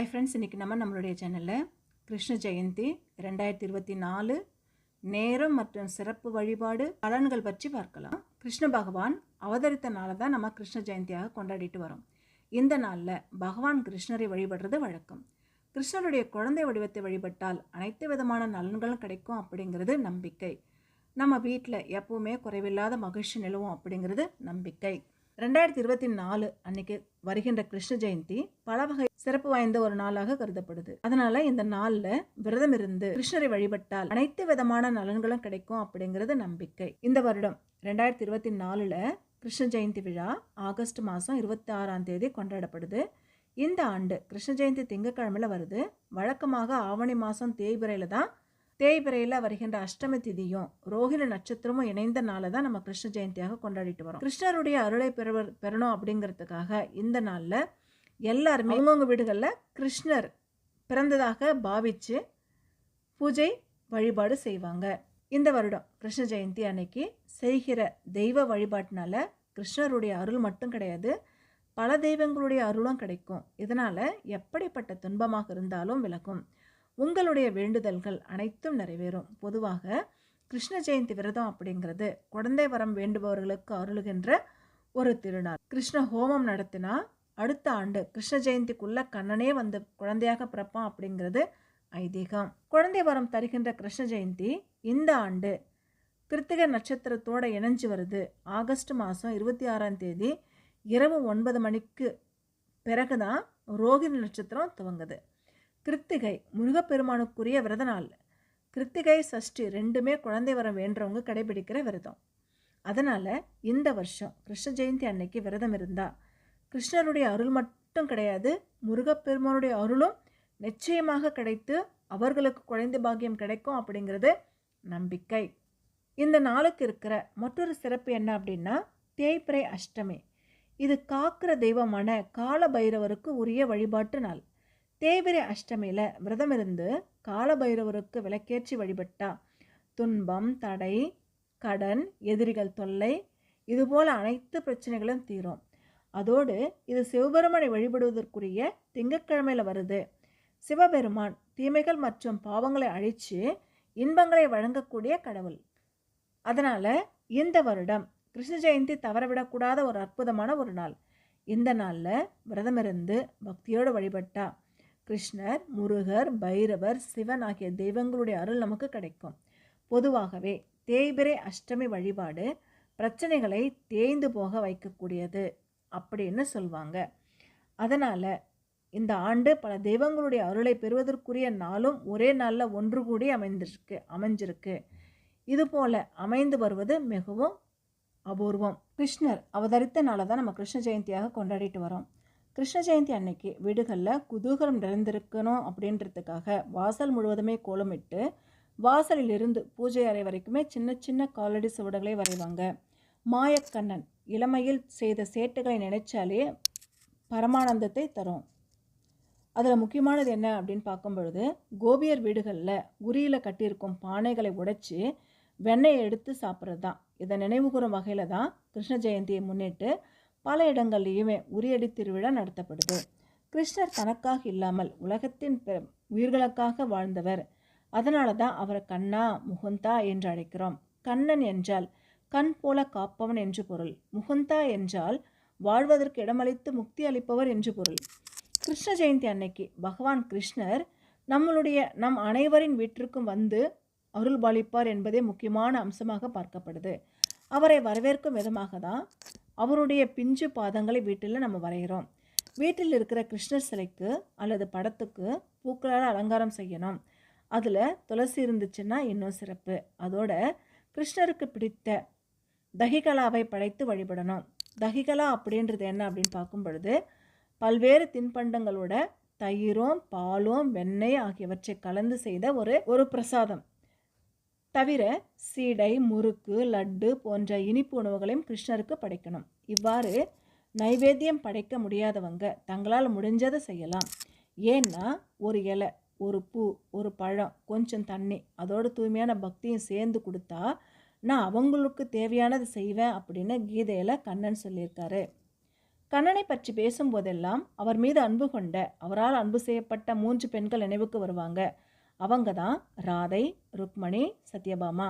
ஐ friends இன்றைக்கி நம்ம நம்மளுடைய சேனலில் கிருஷ்ண ஜெயந்தி ரெண்டாயிரத்தி இருபத்தி நாலு நேரம் மற்றும் சிறப்பு வழிபாடு பலன்கள் பற்றி பார்க்கலாம். கிருஷ்ண பகவான் அவதரித்த நாளை தான் நம்ம கிருஷ்ண ஜெயந்தியாக கொண்டாடிட்டு வரோம். இந்த நாளில் பகவான் கிருஷ்ணரை வழிபடுறது வழக்கம். கிருஷ்ணருடைய குழந்தை வடிவத்தை வழிபட்டால் அனைத்து விதமான நலன்களும் கிடைக்கும் அப்படிங்கிறது நம்பிக்கை. நம்ம வீட்டில் எப்பவுமே குறைவில்லாத மகிழ்ச்சி நிலவும் அப்படிங்கிறது நம்பிக்கை. ரெண்டாயிரத்தி இருபத்தி நாலு அன்னைக்கு வருகின்ற கிருஷ்ண ஜெயந்தி பல வகை சிறப்பு வாய்ந்த ஒரு நாளாக கருதப்படுது. அதனால இந்த நாள்ல விரதம் இருந்து கிருஷ்ணரை வழிபட்டால் அனைத்து விதமான நலன்களும் கிடைக்கும் அப்படிங்கிறது நம்பிக்கை. இந்த வருடம் ரெண்டாயிரத்தி இருபத்தி நாலுல கிருஷ்ண ஜெயந்தி விழா ஆகஸ்ட் மாதம் இருபத்தி ஆறாம் தேதி கொண்டாடப்படுது. இந்த ஆண்டு கிருஷ்ண ஜெயந்தி திங்கக்கிழமையில் வருது. வழக்கமாக ஆவணி மாதம் தேய்பிரையில் தான் தேய்பிரையில் வருகின்ற அஷ்டமி திதியும் ரோஹிணி நட்சத்திரமும் இணைந்த நாளை தான் நம்ம கிருஷ்ண ஜெயந்தியாக கொண்டாடிட்டு வரோம். கிருஷ்ணருடைய அருளை பெறுவர் பெறணும் அப்படிங்கிறதுக்காக இந்த நாளில் எல்லாருமே அவங்கவுங்க வீடுகளில் கிருஷ்ணர் பிறந்ததாக பாவிச்சு பூஜை வழிபாடு செய்வாங்க. இந்த வருடம் கிருஷ்ண ஜெயந்தி அன்னைக்கு செய்கிற தெய்வ வழிபாட்டினால கிருஷ்ணருடைய அருள் மட்டும் கிடையாது பல தெய்வங்களுடைய அருளும் கிடைக்கும். இதனால் எப்படிப்பட்ட துன்பமாக இருந்தாலும் விலகும் உங்களுடைய வேண்டுதல்கள் அனைத்தும் நிறைவேறும். பொதுவாக கிருஷ்ண ஜெயந்தி விரதம் அப்படிங்கிறது குழந்தை வரம் வேண்டுபவர்களுக்கு அருளுகின்ற ஒரு திருநாள். கிருஷ்ண ஹோமம் நடத்தினா அடுத்த ஆண்டு கிருஷ்ண ஜெயந்திக்குள்ள கண்ணனே வந்து குழந்தையாக பிறப்பான் அப்படிங்கிறது ஐதீகம். குழந்தை வரம் தருகின்ற கிருஷ்ண ஜெயந்தி இந்த ஆண்டு கிருத்திகை நட்சத்திரத்தோட இணைஞ்சு வருது. ஆகஸ்ட் மாதம் இருபத்தி ஆறாம் தேதி இரவு ஒன்பது மணிக்கு பிறகுதான் ரோகிணி நட்சத்திரம் துவங்குது. கிருத்திகை முருகப்பெருமானுக்குரிய விரத நாள். கிருத்திகை சஷ்டி ரெண்டுமே குழந்தை வரம் வேண்டவங்க கடைபிடிக்கிற விரதம். அதனால் இந்த வருஷம் கிருஷ்ண ஜெயந்தி அன்னைக்கு விரதம் இருந்தால் கிருஷ்ணருடைய அருள் மட்டும் கிடையாது முருகப்பெருமானுடைய அருளும் நிச்சயமாக கிடைத்து அவர்களுக்கு குழந்தை பாக்கியம் கிடைக்கும் அப்படிங்கிறது நம்பிக்கை. இந்த நாளுக்கு இருக்கிற மற்றொரு சிறப்பு என்ன அப்படின்னா தேய்பிரை அஷ்டமி. இது காக்கிற தெய்வமான கால பைரவருக்கு உரிய வழிபாட்டு நாள். தேய்பிரை அஷ்டமியில் விரதம் இருந்து கால பைரவருக்கு விளக்கேற்றி வழிபட்டா துன்பம் தடை கடன் எதிரிகள் தொல்லை இதுபோல் அனைத்து பிரச்சனைகளும் தீரும். அதோடு இது சிவபெருமனை வழிபடுவதற்குரிய திங்கட்கிழமையில் வருது. சிவபெருமான் தீமைகள் மற்றும் பாவங்களை அழித்து இன்பங்களை வழங்கக்கூடிய கடவுள். அதனால் இந்த வருடம் கிருஷ்ண ஜெயந்தி தவறவிடக்கூடாத ஒரு அற்புதமான ஒரு நாள். இந்த நாளில் விரதமிருந்து பக்தியோடு வழிபட்டா கிருஷ்ணர் முருகர் பைரவர் சிவன் ஆகிய தெய்வங்களுடைய அருள் நமக்கு கிடைக்கும். பொதுவாகவே தேய்பிரை அஷ்டமி வழிபாடு பிரச்சனைகளை தேய்ந்து போக வைக்கக்கூடியது. அப்படின்னு சொல்லுவாங்க அதனால் இந்த ஆண்டு பல தெய்வங்களுடைய அருளை பெறுவதற்குரிய நாளும் ஒரே நாளில் ஒன்று கூடி அமைந்திருக்கு அமைஞ்சிருக்கு. இதுபோல் அமைந்து வருவது மிகவும் அபூர்வம். கிருஷ்ணர் அவதரித்த நாளை தான் நம்ம கிருஷ்ண ஜெயந்தியாக கொண்டாடிட்டு வரோம் கிருஷ்ண ஜெயந்தி அன்னைக்கு வீடுகளில் குதூகலம் நிறைந்திருக்கணும் அப்படின்றதுக்காக வாசல் முழுவதுமே கோலமிட்டு வாசலில் இருந்து பூஜை அறை வரைக்குமே சின்ன சின்ன காலடி சுவடுகளை வரைவாங்க. மாயக்கண்ணன் இளமையில் செய்த சேட்டுகளை நினைச்சாலே பரமானந்தத்தை தரும். அதில் முக்கியமானது என்ன அப்படின்னு பார்க்கும் பொழுது கோபியர் வீடுகளில் உரியில் கட்டியிருக்கும் பானைகளை உடைச்சி வெண்ணெயை எடுத்து சாப்பிட்றது தான் இதை நினைவுகூறும் வகையில் தான் கிருஷ்ண ஜெயந்தியை முன்னிட்டு பல இடங்கள்லையுமே உரியடி திருவிழா நடத்தப்படுது. கிருஷ்ணர் தனக்காக இல்லாமல் உலகத்தின் உயிர்களுக்காக வாழ்ந்தவர். அதனால தான் அவரை கண்ணா முகுந்தா என்று அழைக்கிறோம். கண்ணன் என்றால் கண் போல காப்பவன் என்று பொருள். முகுந்தா என்றால் வாழ்வதற்கு இடமளித்து முக்தி அளிப்பவர் என்று பொருள். கிருஷ்ண ஜெயந்தி அன்னைக்கு பகவான் கிருஷ்ணர் நம்மளுடைய நம் அனைவரின் வீட்டிற்கும் வந்து அருள்பாலிப்பார் என்பதே முக்கியமான அம்சமாக பார்க்கப்படுது. அவரை வரவேற்கும் விதமாக தான் அவருடைய பிஞ்சு பாதங்களை வீட்டில் நம்ம வரைகிறோம். வீட்டில் இருக்கிற கிருஷ்ணர் சிலைக்கு அல்லது படத்துக்கு பூக்களால் அலங்காரம் செய்யணும். அதில் துளசி இருந்துச்சுன்னா இன்னும் சிறப்பு. அதோட கிருஷ்ணருக்கு பிடித்த தஹிகலாவை படைத்து வழிபடணும். தஹிகலா அப்படின்றது என்ன அப்படின்னு பார்க்கும் பொழுது பல்வேறு தின்பண்டங்களோட தயிரும் பாலும் வெண்ணெய் ஆகியவற்றை கலந்து செய்த ஒரு ஒரு பிரசாதம். தவிர சீடை முறுக்கு லட்டு போன்ற இனிப்பு உணவுகளையும் கிருஷ்ணருக்கு படைக்கணும். இவ்வாறு நைவேத்தியம் படைக்க முடியாதவங்க தங்களால் முடிஞ்சதை செய்யலாம். ஏன்னா ஒரு இலை ஒரு பூ ஒரு பழம் கொஞ்சம் தண்ணி அதோட தூய்மையான பக்தியும் சேர்ந்து கொடுத்தா நான் அவங்களுக்கு தேவையானது செய்வேன் அப்படின்னு கீதையில் கண்ணன் சொல்லியிருக்காரு. கண்ணனை பற்றி பேசும்போதெல்லாம் அவர் மீது அன்பு கொண்ட அவரால் அன்பு செய்யப்பட்ட மூன்று பெண்கள் நினைவுக்கு வருவாங்க. அவங்க தான் ராதை ருக்மணி சத்யபாமா.